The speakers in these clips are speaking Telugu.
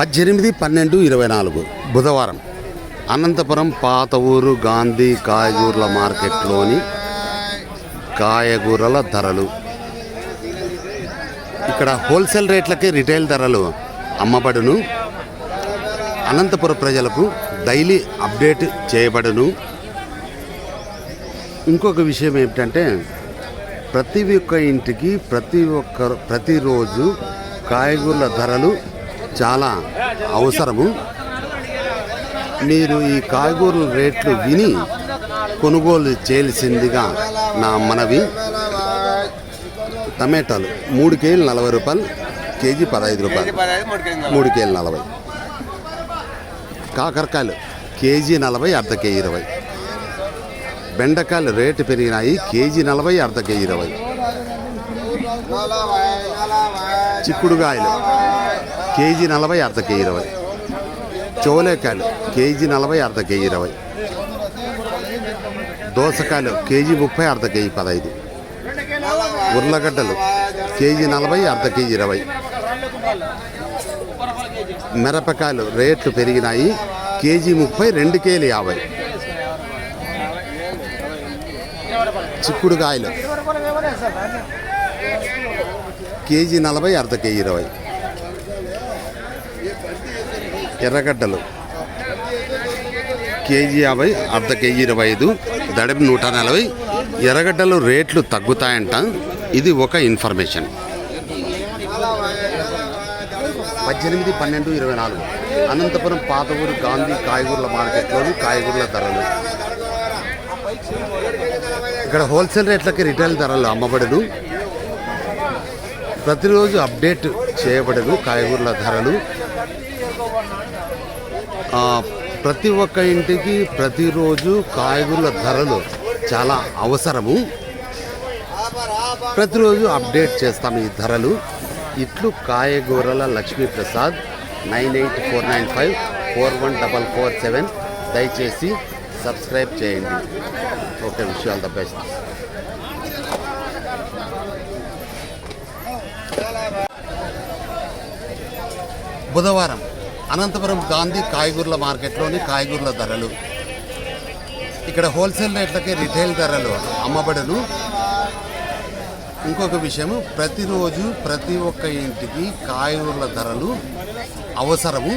పద్దెనిమిది పన్నెండు ఇరవై నాలుగు. బుధవారం అనంతపురం పాత ఊరు గాంధీ కాయగూరల మార్కెట్లోని కాయగూరల ధరలు. ఇక్కడ హోల్సేల్ రేట్లకే రిటైల్ ధరలు అమ్మబడును. అనంతపురం ప్రజలకు డైలీ అప్డేట్ చేయబడును. ఇంకొక విషయం ఏమిటంటే ప్రతి ఒక్క ఇంటికి ప్రతి ఒక్క ప్రతిరోజు కాయగూరల ధరలు చాలా అవసరము. మీరు ఈ కాయగూరల రేట్లు విని కొనుగోలు చేయాల్సిందిగా నా మనవి. టమాటాలు మూడు కేజీలు నలభై రూపాయలు కేజీ పదహైదు రూపాయలు. మూడు కేజీలు నలభై. కాకరకాయలు కేజీ నలభై అర్ధ కేజీ ఇరవై. బెండకాయలు రేటు పెరిగినాయి కేజీ నలభై అర్ధ కేజీ ఇరవై. చిక్కుడుకాయలు కేజీ నలభై అర్ధ కేజీ ఇరవై. చోలేకాయలు కేజీ నలభై అర్ధ కేజీ ఇరవై. దోసకాయలు కేజీ ముప్పై అర్ధ కేజీ పదహైదు. ఉర్లగడ్డలు కేజీ నలభై అర్ధ కేజీ ఇరవై. మిరపకాయలు రేట్లు పెరిగినాయి కేజీ ముప్పై రెండు కేజీలు యాభై. చిక్కుడుకాయలు కేజీ నలభై అర్ధ కేజీ ఇరవై. ఎర్రగడ్డలు. కేజీ యాభై అర్ధ కేజీ ఇరవై ఐదు దడమి నూట నలభై. ఎర్రగడ్డలు రేట్లు తగ్గుతాయంట. ఇది ఒక ఇన్ఫర్మేషన్. పద్దెనిమిది పన్నెండు ఇరవై నాలుగు. అనంతపురం పాత గాంధీ కాయగూరల మార్కెట్లోని కాయగూరల ధరలు. ఇక్కడ హోల్సేల్ రేట్లకి రిటైల్ ధరలు అమ్మబడదు. ప్రతిరోజు అప్డేట్ చేయబడదు కాయగూరల ధరలు. ప్రతి ఒక్క ఇంటికి ప్రతిరోజు కాయగూరల ధరలు చాలా అవసరము. ప్రతిరోజు అప్డేట్ చేస్తాం ఈ ధరలు. ఇట్లు కాయగూరల Lakshmiprasad nine eight four nine five four one double four seven. దయచేసి సబ్స్క్రైబ్ చేయండి. Okay wish all the best. బుధవారం అనంతపురం గాంధీ కాయగూరల మార్కెట్లోని కాయగూరల ధరలు. ఇక్కడ హోల్సేల్ రేట్లకే రిటైల్ ధరలు అమ్మబడును. ఇంకొక విషయము ప్రతిరోజు ప్రతి ఒక్క ఇంటికి కాయగూరల ధరలు అవసరము.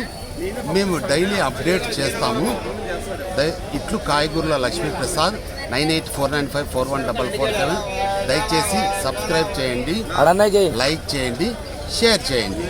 మేము డైలీ అప్డేట్ చేస్తాము. ఇట్లు కాయగూరల Lakshmiprasad nine eight four nine five four one double four seven. దయచేసి సబ్స్క్రైబ్ చేయండి లైక్ చేయండి షేర్ చేయండి.